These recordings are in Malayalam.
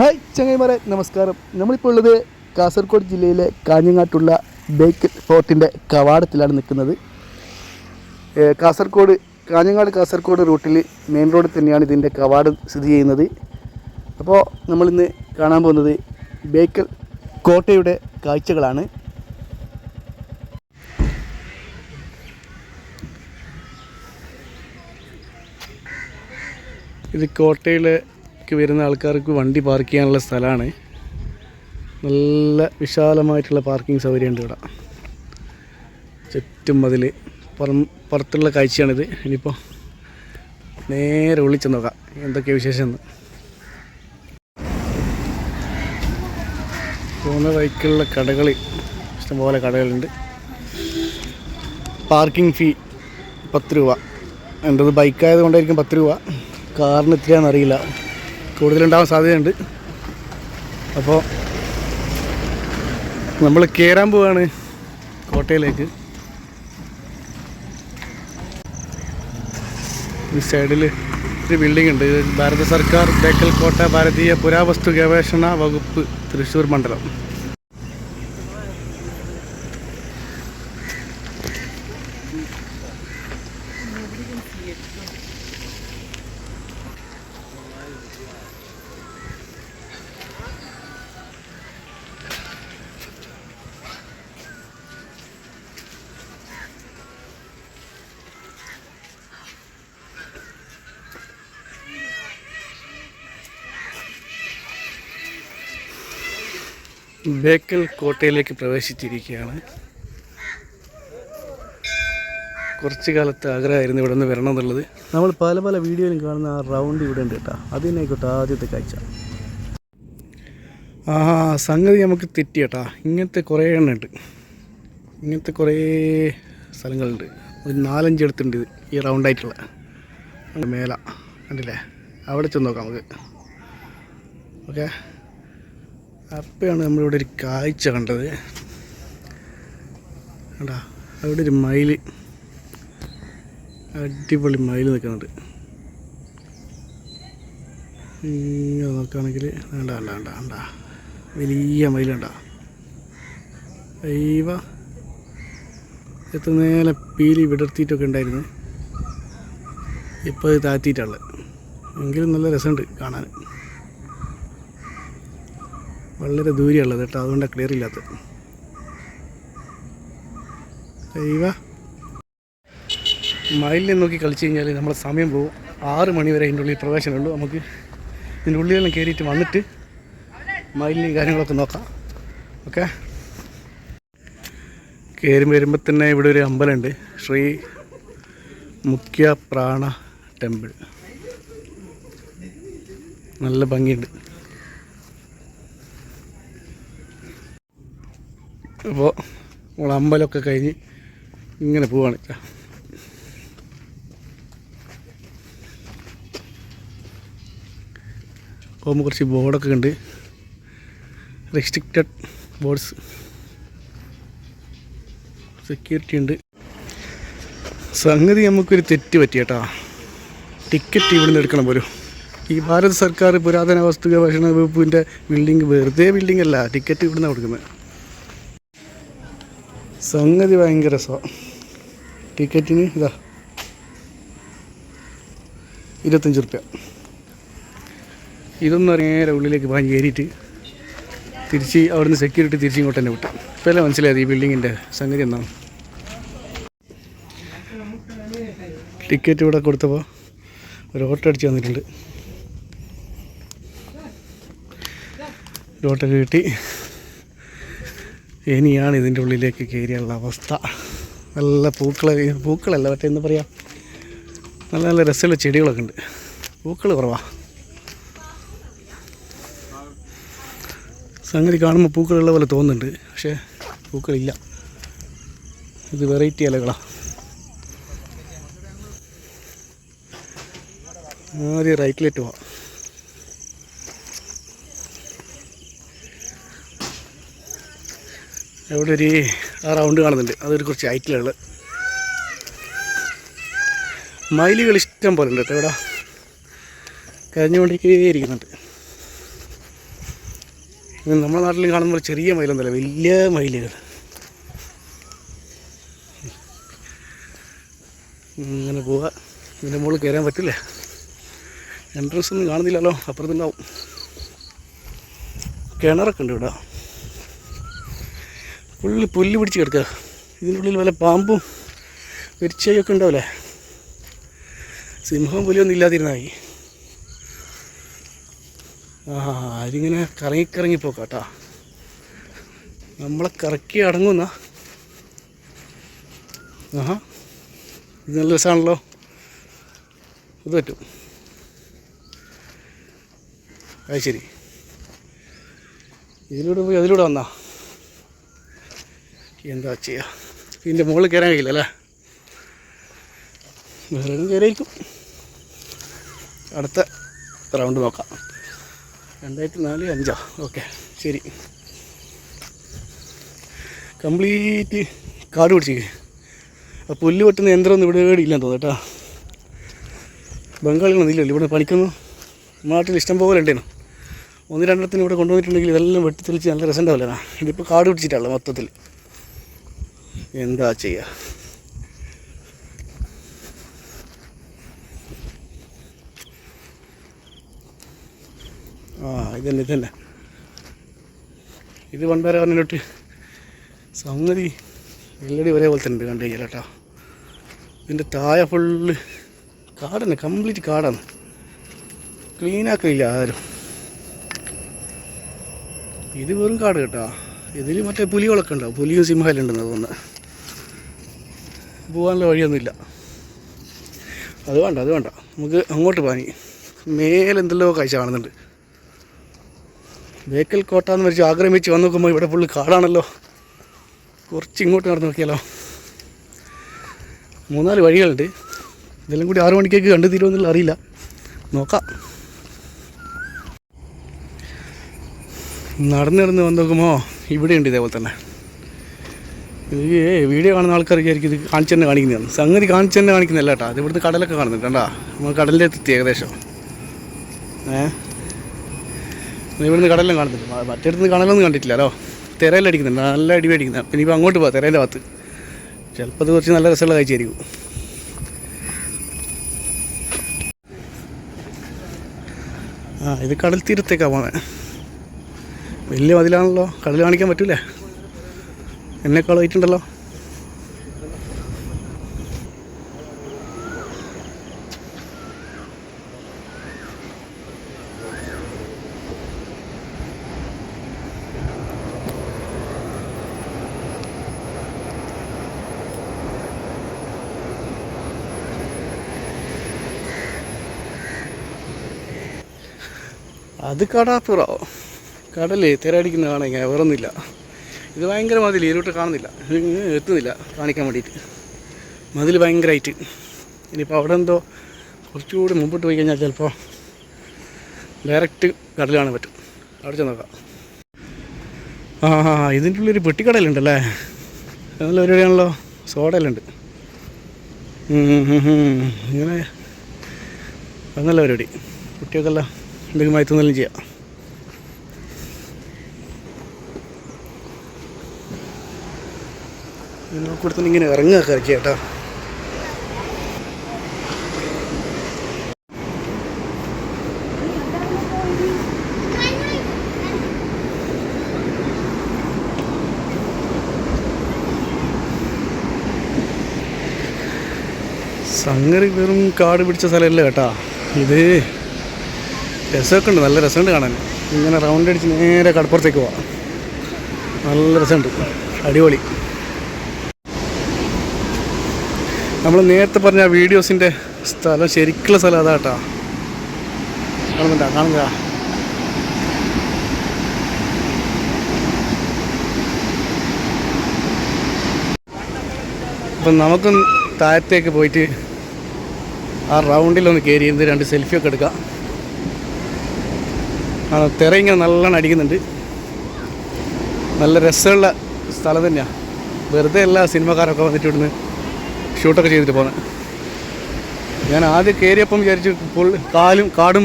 ഹായ് ചങ്ങൈമാരെ നമസ്കാരം. നമ്മളിപ്പോൾ ഉള്ളത് കാസർഗോഡ് ജില്ലയിലെ കാഞ്ഞങ്ങാട്ടുള്ള ബേക്കൽ ഫോർട്ടിന്റെ കവാടത്തിലാണ് നിൽക്കുന്നത്. കാസർഗോഡ് കാഞ്ഞങ്ങാട് കാസർഗോഡ് റൂട്ടിൽ മെയിൻ റോഡിൽ തന്നെയാണ് ഇതിന്റെ കവാടം സ്ഥിതി ചെയ്യുന്നത്. അപ്പോൾ നമ്മളിന്ന് കാണാൻ പോകുന്നത് ബേക്കൽ കോട്ടയുടെ കാഴ്ചകളാണ്. ഇത് കോട്ടയിലേക്ക് വരുന്ന ആൾക്കാർക്ക് വണ്ടി പാർക്ക് ചെയ്യാനുള്ള സ്ഥലമാണ്. നല്ല വിശാലമായിട്ടുള്ള പാർക്കിംഗ് സൗകര്യമുണ്ട് ഇവിടെ. ചുറ്റും മതിൽ പുറം പുറത്തുള്ള കാഴ്ചയാണിത്. ഇനിയിപ്പോൾ നേരെ വിളിച്ചു നോക്കാം. എന്തൊക്കെ വിശേഷം എന്ന് പോകുന്ന വഴിക്കുള്ള കടകൾ ഇഷ്ടംപോലെ കടകളുണ്ട്. പാർക്കിംഗ് ഫീ പത്ത് രൂപ. എന്റെത് ബൈക്കായത് കൊണ്ടായിരിക്കും പത്ത് രൂപ. കാറിന് എത്രയാണെന്ന് അറിയില്ല. കൂടുതലുണ്ടാവാൻ സാധ്യതയുണ്ട്. അപ്പോൾ നമ്മൾ കയറാൻ പോവാണ് കോട്ടയിലേക്ക്. ഈ സൈഡിൽ ഒരു ബിൽഡിംഗ് ഉണ്ട്. ഭാരത സർക്കാർ ബേക്കൽ കോട്ട ഭാരതീയ പുരാവസ്തു ഗവേഷണ വകുപ്പ് തൃശ്ശൂർ മണ്ഡലം. ബേക്കൽ കോട്ടയിലേക്ക് പ്രവേശിച്ചിരിക്കുകയാണ്. കുറച്ച് കാലത്ത് ആഗ്രഹമായിരുന്നു ഇവിടെ നിന്ന് വരണം എന്നുള്ളത്. നമ്മൾ പല പല വീഡിയോയിലും കാണുന്ന ആ റൗണ്ട് ഇവിടെ ഉണ്ട് കേട്ടോ. അത് തന്നെ ആദ്യത്തെ കാഴ്ച. ആ സംഗതി നമുക്ക് തെറ്റി കേട്ടാ. ഇങ്ങനത്തെ കുറേ എണ്ണ ഉണ്ട്. ഇങ്ങനത്തെ കുറേ സ്ഥലങ്ങളുണ്ട്. ഒരു നാലഞ്ച് അടുത്തുണ്ട് ഇത് ഈ റൗണ്ടായിട്ടുള്ള. മേല കണ്ടില്ലേ? അവിടെ ചെന്ന് നോക്കാം നമുക്ക്. ഓക്കെ? അപ്പോഴാണ് നമ്മളിവിടെ ഒരു കാഴ്ച കണ്ടത്. കണ്ടാ അവിടെ ഒരു മയിൽ അടിപൊളി മയിൽ നിൽക്കുന്നുണ്ട്. ഇങ്ങനെ നോക്കുകയാണെങ്കിൽ വേണ്ട വേണ്ട വേണ്ട വേണ്ട വലിയ മയിലുണ്ട ദൈവ എത്ര നേരം പീലി വിടർത്തിയിട്ടൊക്കെ ഉണ്ടായിരുന്നു ഇപ്പോൾ ഇത് താഴ്ത്തിയിട്ടുള്ളത് എങ്കിലും നല്ല രസമുണ്ട് കാണാൻ വളരെ ദൂരെയുള്ളത് കേട്ടോ അതുകൊണ്ടാണ് ക്ലിയർ ഇല്ലാത്തത്. ദൈവ. മയിലിനെ നോക്കി കളിച്ചു കഴിഞ്ഞാൽ നമ്മളെ സമയം പോകും. ആറ് മണി വരെ അതിന്റെ ഉള്ളിൽ പ്രവേശനമുള്ളൂ നമുക്ക് ഇതിന്റെ ഉള്ളിലെല്ലാം കയറിയിട്ട് വന്നിട്ട് മയിലിനെയും കാര്യങ്ങളൊക്കെ നോക്കാം. ഓക്കെ? കയറി വരുമ്പോൾ തന്നെ ഇവിടെ ഒരു അമ്പലമുണ്ട്. ശ്രീ മുഖ്യ പ്രാണ ടെമ്പിൾ. നല്ല ഭംഗിയുണ്ട്. അപ്പോൾ നമ്മൾ അമ്പലമൊക്കെ കഴിഞ്ഞ് ഇങ്ങനെ പോവാണ്. പോകുമ്പോൾ കുറച്ച് ബോർഡൊക്കെ ഉണ്ട് റെസ്ട്രിക്റ്റഡ് ബോർഡ്സ് സെക്യൂരിറ്റി ഉണ്ട്. സംഗതി നമുക്കൊരു തെറ്റ് പറ്റി കേട്ടാ ടിക്കറ്റ് ഇവിടുന്ന് എടുക്കണം പോലും. ഈ ഭാരത സർക്കാർ പുരാതന വസ്തു ഗവേഷണ വകുപ്പിന്റെ ബിൽഡിംഗ് വെറുതെ ബിൽഡിംഗ് അല്ല ടിക്കറ്റ് ഇവിടുന്ന് കൊടുക്കുന്നത്. സംഗതി ഭയങ്കര രസമാണ് ടിക്കറ്റിന് ഇതാ. ഇരുപത്തഞ്ച് റുപ്യ. ഇതൊന്നും നേരെ ഉള്ളിലേക്ക് പാഞ്ഞ് കയറിയിട്ട് തിരിച്ച് അവിടുന്ന് സെക്യൂരിറ്റി തിരിച്ച് ഇങ്ങോട്ട് തന്നെ വിട്ടു. ഇപ്പോൾ അല്ലേ മനസ്സിലായത് ഈ ബിൽഡിങ്ങിന്റെ സംഗതി എന്നാണ് ടിക്കറ്റ് ഇവിടെ കൊടുത്തപ്പോൾ ഒരു ഓട്ടോ അടിച്ച് വന്നിട്ടുണ്ട്. ഒരു ഓട്ടോ കിട്ടി. ഇനിയാണ് ഇതിന്റെ ഉള്ളിലേക്ക് കയറിയുള്ള അവസ്ഥ. നല്ല പൂക്കൾ പൂക്കളല്ല മറ്റേ എന്താ പറയുക നല്ല നല്ല രസമുള്ള ചെടികളൊക്കെ ഉണ്ട്. പൂക്കൾ കുറവാ. സംഗതി കാണുമ്പോൾ പൂക്കളുള്ള പോലെ തോന്നുന്നുണ്ട് പക്ഷേ പൂക്കളില്ല. ഇത് വെറൈറ്റി ഇലകളാണ് ആദ്യം റൈറ്റിലേക്ക് പോവാം. അവിടെ ഒരു ആ റൗണ്ട് കാണുന്നുണ്ട്. അതൊരു കുറച്ച് ഹൈറ്റിലുള്ള മയിലുകൾ ഇഷ്ടം പോലെ ഉണ്ട് കേട്ടോ ഇവിടെ. കരഞ്ഞുകൊണ്ടേ ഇരിക്കുന്നുണ്ട് നമ്മുടെ നാട്ടിൽ കാണുമ്പോൾ ചെറിയ മയിലൊന്നുമല്ല വലിയ മയിലുകൾ. ഇങ്ങനെ പോവുക ഇതിന്റെ മുകളിൽ കയറാൻ പറ്റില്ല. എൻട്രൻസ് ഒന്നും കാണുന്നില്ലല്ലോ അപ്പുറത്തുണ്ടാവും. കിണറൊക്കെ ഉണ്ട് ഇവിടെ. പുല്ല് പുല്ല് പിടിച്ച് കിടക്കുക. ഇതിനുള്ളിൽ വല്ല പാമ്പും വെരിച്ചയൊക്കെ ഉണ്ടാവില്ലേ? സിംഹവും പുലിയൊന്നും ഇല്ലാതിരുന്നായി. ആ അതിങ്ങനെ കറങ്ങി കറങ്ങി പോക്കാട്ടാ നമ്മളെ കറക്കി അടങ്ങുന്ന ആഹാ ഇത് നല്ല രസമാണല്ലോ. ഇത് പറ്റും. അത് ശരി. ഇതിലൂടെ പോയി അതിലൂടെ വന്നാ? എന്താ ചെയ്യുക ഇതിന്റെ മുകളിൽ കയറാൻ കഴിയില്ല അല്ലേ? വേറെ കയറിയിരിക്കും അടുത്ത റൗണ്ട് നോക്കാം. രണ്ടായിരത്തി നാല് അഞ്ചാ. ഓക്കെ ശരി. കംപ്ലീറ്റ് കാട് പിടിച്ചിക്ക് ആ പുല്ല് വെട്ടുന്ന യന്ത്രമൊന്നും ഇവിടെ ഇല്ലെന്ന് തോന്നുന്നു കേട്ടോ. ബംഗാളികളൊന്നും ഇല്ലല്ലോ ഇവിടെ പണിക്കുന്നു. നാട്ടിൽ ഇഷ്ടം പോലെ ഉണ്ടേനു ഒന്ന് രണ്ടെണ്ണത്തിന് ഇവിടെ കൊണ്ടുവന്നിട്ടുണ്ടെങ്കിൽ ഇതെല്ലാം വെട്ടിത്തെളിച്ച് നല്ല രസം ഉണ്ടാവില്ല ഇതിപ്പോൾ കാട് പിടിച്ചിട്ടാണല്ലോ മൊത്തത്തിൽ. എന്താ ചെയ്യുക ആ ഇതന്നെ ഇതന്നെ. ഇത് പണ്ടാരെ പറഞ്ഞിട്ട് സംഗതി എല്ലടി ഒരേപോലെ തന്നെ ഉണ്ട് കണ്ടു കഴിഞ്ഞാൽ കേട്ടോ. ഇതിന്റെ താഴെ ഫുള്ള് കാടാണ് കംപ്ലീറ്റ് കാടാണ്. ക്ലീനാക്കില്ല ആരും. ഇത് വെറും കാട് കേട്ടോ. ഇതിൽ മറ്റേ പുലികളൊക്കെ ഉണ്ടാവും പുലിയും സിംഹമെല്ലാം ഉണ്ടെന്ന് തോന്നുന്നത് പോകാനുള്ള വഴിയൊന്നുമില്ല. അത് വേണ്ട അത് വേണ്ട. നമുക്ക് അങ്ങോട്ട് പോകാൻ മേലെന്തെല്ലോ കാഴ്ച കാണുന്നുണ്ട്. ബേക്കൽ കോട്ട എന്ന് വെച്ച് ആക്രമിച്ച് വന്ന് നോക്കുമ്പോൾ ഇവിടെ ഫുള്ള് കാടാണല്ലോ. കുറച്ച് ഇങ്ങോട്ട് നടന്ന് നോക്കിയാലോ. മൂന്നാൽ വഴികളുണ്ട്. ഇതെല്ലാം കൂടി ആറു മണിക്കേക്ക് കണ്ടു തീരുമെന്നുള്ള അറിയില്ല. നോക്കാം. നടന്ന് നടന്ന് വന്ന് നോക്കുമ്പോൾ ഇവിടെയുണ്ട് ഇതേപോലെ തന്നെ. ഇത് വീഡിയോ കാണുന്ന ആൾക്കാർ വിചാരിക്കും ഇത് കാണിച്ചു തന്നെ കാണിക്കുന്നതാണ്. സംഗതി കാണിച്ചു തന്നെ കാണിക്കുന്നില്ല കേട്ടോ. അത് ഇവിടുത്തെ കടലൊക്കെ കാണുന്നുണ്ട് കണ്ടാ? നമ്മൾ കടലിന്റെ എത്തി ഏകദേശം ഏഹ് ഇവിടുന്ന് കടലിലും കാണുന്നുണ്ട്. മറ്റേടത്ത് കടലൊന്നും കണ്ടിട്ടില്ലല്ലോ തിരയിലടിക്കുന്നുണ്ട്. നല്ല അടി അടിക്കുന്നത് പിന്നെ ഇപ്പോൾ അങ്ങോട്ട് പോകാം തിരയിലെ ഭാഗത്ത് ചിലപ്പോൾ അത് കുറച്ച് നല്ല രസമുള്ള കാഴ്ചയായിരിക്കും. ആ ഇത് കടൽ തീരത്തേക്കാണ് പോകുന്നത് വലിയ മതിലാണല്ലോ. കടൽ കാണിക്കാൻ പറ്റൂലേ? എന്നെക്കാൾ ആയിട്ടുണ്ടല്ലോ അത് കടാപ്പുറോ. കടൽ തിരടിക്കുന്ന കാണാൻ വേറൊന്നുമില്ല. ഇത് ഭയങ്കര മതിൽ ഇതിലോട്ട് കാണുന്നില്ല. എത്തുന്നില്ല കാണിക്കാൻ വേണ്ടിയിട്ട്. മതിൽ ഭയങ്കരമായിട്ട് ഇനിയിപ്പോൾ അവിടെ എന്തോ കുറച്ചുകൂടി മുമ്പോട്ട് പോയി കഴിഞ്ഞാൽ ചിലപ്പോൾ ഡയറക്റ്റ് കടൽ കാണാൻ പറ്റും. അവിടെ ചെന്ന് നോക്കാം. ആ ആ ഇതിന്റെ ഉള്ളിൽ പെട്ടിക്കടലുണ്ടല്ലേ? നല്ല പരിപാടിയാണല്ലോ. സോഡയിലുണ്ട്. ഇങ്ങനെ നല്ല പരിപാടി. കുട്ടികൾക്കെല്ലാം എന്തെങ്കിലും മയത്തുന്നെല്ലാം ചെയ്യാം. കൊടുത്തു ഇങ്ങനെ ഇറങ്ങുക കറക്കി കേട്ടോ. സംഗതി വെറും കാട് പിടിച്ച സ്ഥലമല്ല കേട്ടാ. ഇത് രസമൊക്കെ ഉണ്ട് നല്ല രസമുണ്ട് കാണാൻ. ഇങ്ങനെ റൗണ്ട് അടിച്ച് നേരെ കടപ്പുറത്തേക്ക് പോവാം. നല്ല രസമുണ്ട്. അടിപൊളി. നമ്മൾ നേരത്തെ പറഞ്ഞ വീഡിയോസിന്റെ സ്ഥലം ശരിക്കുള്ള സ്ഥലം അതാ കേട്ടോ. കാണുന്നുണ്ടാ? കാണുക അപ്പം നമുക്കും താഴത്തേക്ക് പോയിട്ട് ആ റൗണ്ടിലൊന്ന് കയറി ഇരുന്ന് രണ്ട് സെൽഫിയൊക്കെ എടുക്കാം. തിര ഇങ്ങനെ നല്ലോണം അടിക്കുന്നുണ്ട്. നല്ല രസമുള്ള സ്ഥലം തന്നെയാണ് വെറുതെ എല്ലാ സിനിമക്കാരൊക്കെ വന്നിട്ട് ഇവിടുന്ന് ഷൂട്ടൊക്കെ ചെയ്തിട്ട് പോകുന്നത് ഞാൻ ആദ്യം കയറിയപ്പം വിചാരിച്ചു പുൽ കാലും കാടും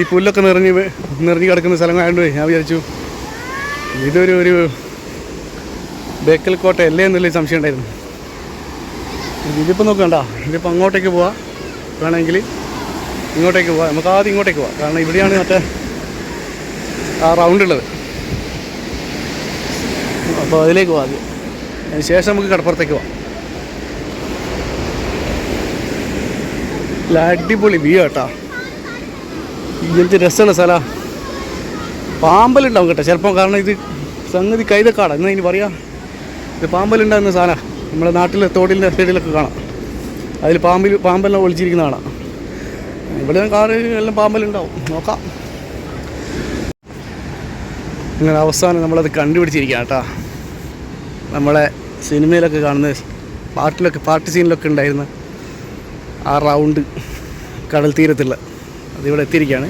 ഈ പുല്ലൊക്കെ നിറഞ്ഞ് നിറഞ്ഞ് കിടക്കുന്ന സ്ഥലമായതുകൊണ്ട് ഞാൻ വിചാരിച്ചു ഇതൊരു ഒരു ബേക്കൽ കോട്ട അല്ലേ എന്നുള്ളൊരു സംശയം ഉണ്ടായിരുന്നു. ഇതിപ്പോൾ നോക്കണ്ട ഇതിപ്പോൾ അങ്ങോട്ടേക്ക് പോവാം. വേണമെങ്കിൽ ഇങ്ങോട്ടേക്ക് പോവാം. നമുക്ക് ആദ്യം ഇങ്ങോട്ടേക്ക് പോവാം. കാരണം ഇവിടെയാണ് മറ്റേ ആ റൗണ്ട് ഉള്ളത്. അപ്പോൾ അതിലേക്ക് പോവാം ആദ്യം. അതിന് ശേഷം നമുക്ക് കടപ്പുറത്തേക്ക് പോവാം. നല്ല അടിപൊളി വ്യൂ കേട്ടോ ഇങ്ങനത്തെ രസമുള്ള സ്ഥല പാമ്പലുണ്ടാവും കേട്ടോ. ചിലപ്പോൾ കാരണം ഇത് സംഗതി കൈതക്കാടാണ് എന്നാ ഇനി പറയാ? ഇത് പാമ്പലുണ്ടാകുന്ന സാധനമാണ് നമ്മുടെ നാട്ടിലെ തോടിന്റെ സൈഡിലൊക്കെ കാണാം. അതിൽ പാമ്പിൽ പാമ്പെല്ലാം ഒളിച്ചിരിക്കുന്ന കാണാം. ഇവിടെ കാറ് എല്ലാം പാമ്പലുണ്ടാവും. നോക്കാം. അങ്ങനെ അവസാനം നമ്മളത് കണ്ടുപിടിച്ചിരിക്കുകയാണ് കേട്ടോ നമ്മളെ സിനിമയിലൊക്കെ കാണുന്ന പാട്ടിലൊക്കെ പാട്ട് സീനിലൊക്കെ ഉണ്ടായിരുന്ന ആ റൗണ്ട് കടൽ തീരത്തുള്ള അതിവിടെ എത്തിയിരിക്കുകയാണ്.